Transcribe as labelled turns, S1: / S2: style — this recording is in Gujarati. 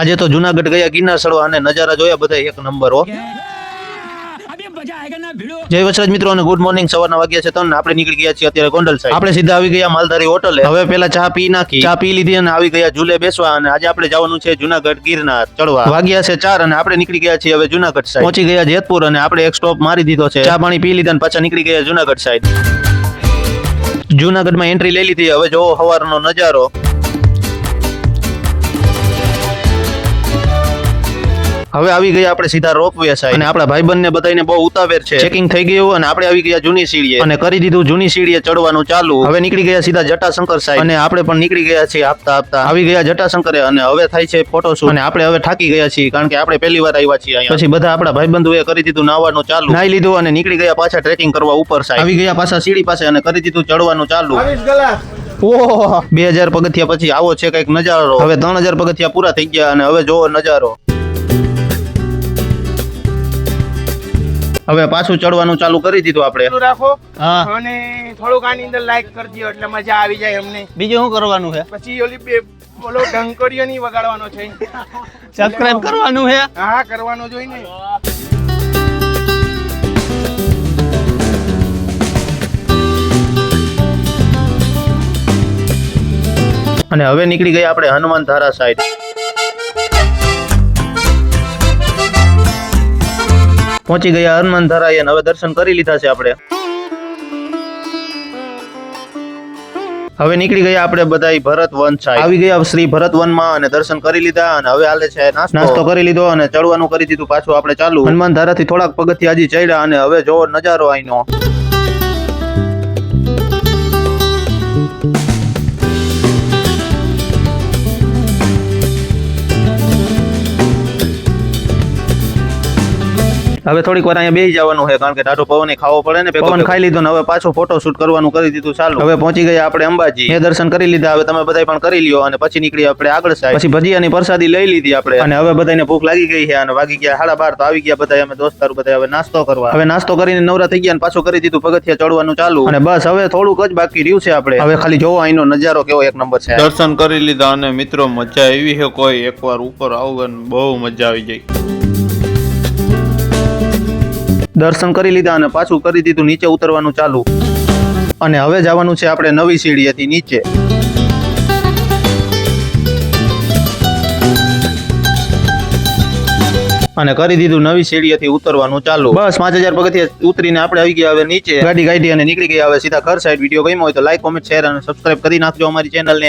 S1: આજે તો જુનાગઢ ગયા ગિરનાર સડવા અને નજારા જોયા બધા એક નંબર હો. જય વસરાજ મિત્રો અને ગુડ મોર્નિંગ સવારના વાગ્યા છે તમને આપણે નીકળી ગયા છીએ અત્યારે ગોંડલ સાહેબ આપણે સીધા આવી ગયા માલધારી હોટલે હવે પેલા ચા પી નાખી. ચા પી લીધી અને આવી ગયા ઝૂલે બેસવા અને આજે આપણે જવાનું છે જુનાગઢ ગિરનાર ચડવા. વાગ્યા છે ચાર અને આપણે નીકળી ગયા છીએ હવે જુનાગઢ સાઈડ પહોંચી ગયા જેતપુર અને આપણે એક સ્ટોપ મારી દીધો છે. ચા પાણી પી લીધા અને પાછા નીકળી ગયા જુનાગઢ સાઈડ જુનાગઢમાં એન્ટ્રી લઈ લીધી. હવે જોવો સવારનો નજારો. હવે આવી ગયા આપણે સીધા રોપવે સાઈડ. અને આપણા ભાઈબંધ ને બધાને બહુ ઉતાવેર છે. ચેકિંગ થઈ ગયું અને આપણે આવી ગયા જૂની સીડીએ. અને કરી દીધું જૂની સીડીએ ચડવાનું ચાલુ. હવે નીકળી ગયા સીધા જટાશંકર સાહેબ અને આપણે પણ નીકળી ગયા છીએ આપતા આપતા. આવી ગયા જટાશંકરે અને હવે થાય છે ફોટોશૂટ અને આપણે હવે થાકી ગયા છીએ કારણ કે આપણે પહેલી વાર આવ્યા છીએ અહીંયા. પછી બધા આપણા ભાઈબંધોએ કરી દીધું નાવાનું ચાલુ. નાઈ લીધું અને નીકળી ગયા પાછા ટ્રેકિંગ કરવા ઉપર સાહેબ આવી ગયા પાછા સીડી પાસે અને કરી દીધું ચડવાનું ચાલુ. બે હજાર પગથિયા પછી આવો છે કંઈક નજારો. હવે ત્રણ હજાર પગથિયા પૂરા થઈ ગયા અને હવે જોવો નજારો. હવે પાછું ચડવાનું ચાલુ કરી દીધું આપણે.
S2: રાખો
S1: હા.
S2: અને થોડુંક આની અંદર લાઈક કરજો એટલે મજા આવી જાય અમને.
S1: બીજું શું કરવાનું છે?
S2: પછી ઓલી બે ઓલો ડંકોરીઓ ની વગાડવાનો છે.
S1: સબસ્ક્રાઇબ કરવાનું છે?
S2: હા કરવાનું જોઈને
S1: અને હવે નીકળી ગયા આપણે હનુમાન ધારા સાઈડ પહોંચી ગયા હનુમાન ધારા હવે દર્શન કરી લીધા છે આપણે. હવે નીકળી ગયા આપણે બધા ભરત વન સાઈડ આવી ગયા શ્રી ભરત વનમાં અને દર્શન કરી લીધા અને હવે હાલે છે નાસ્તો. નાસ્તો કરી લીધો અને ચડવાનું કરી દીધું પાછું આપણે ચાલુ. હનુમાન ધારાથી થોડાક પગથિયા હજી ચડ્યા અને હવે જોવો નજારો અહીંનો હવે થોડીક વાર અહીંયા બેસી જવાનું છે કારણ કે ટાઢો પવન ખાવો પડે ને પવન ખાઈ લીધો ને હવે પાછું ફોટો શૂટ કરવાનું કરી દીધું ચાલુ. હવે પહોંચી ગયા આપણે અંબાજી. મેં દર્શન કરી લીધા હવે તમે બધા પણ કરી લ્યો અને પછી નીકળી આપણે આગળ સાહેબ. પછી ભજીયાની પ્રસાદી લઈ લીધી આપણે. અને હવે બધાને ભૂખ લાગી ગઈ છે અને વાગી ગયા સાડા બાર તો આવી ગયા બધા અમે દોસ્તારો બધા હવે નાસ્તો કરવા. હવે નાસ્તો કરીને નવરા થઈ ગયા અને પાછું કરી દીધું પગથિયા ચડવાનું ચાલુ. અને બસ હવે થોડુંક જ બાકી રહ્યું છે આપણે. હવે ખાલી જોવો અહીંનો નજારો કેવો એક નંબર છે.
S3: દર્શન કરી લીધા અને મિત્રો મજા એવી છે કોઈ એકવાર ઉપર આવું બહુ મજા આવી જાય.
S1: દર્શન કરી લીધા અને પાછું કરી દીધું નીચે ઉતરવાનું ચાલુ. અને હવે જવાનું છે આપણે નવી સીડીએથી નીચે. અને કરી દીધું નવી સીડીએથી ઉતરવાનું ચાલુ. બસ પાંચ હજાર પગથિયા ઉતરીને આપણે આવી ગયા હવે નીચે. ગાડી ગાડી અને નીકળી ગયા હવે સીધા ઘર સાઈડ વીડિયો ગમ્યો હોય તો લાઈક કોમેન્ટ શેર અને સબસ્ક્રાઈબ કરી નાખજો અમારી ચેનલને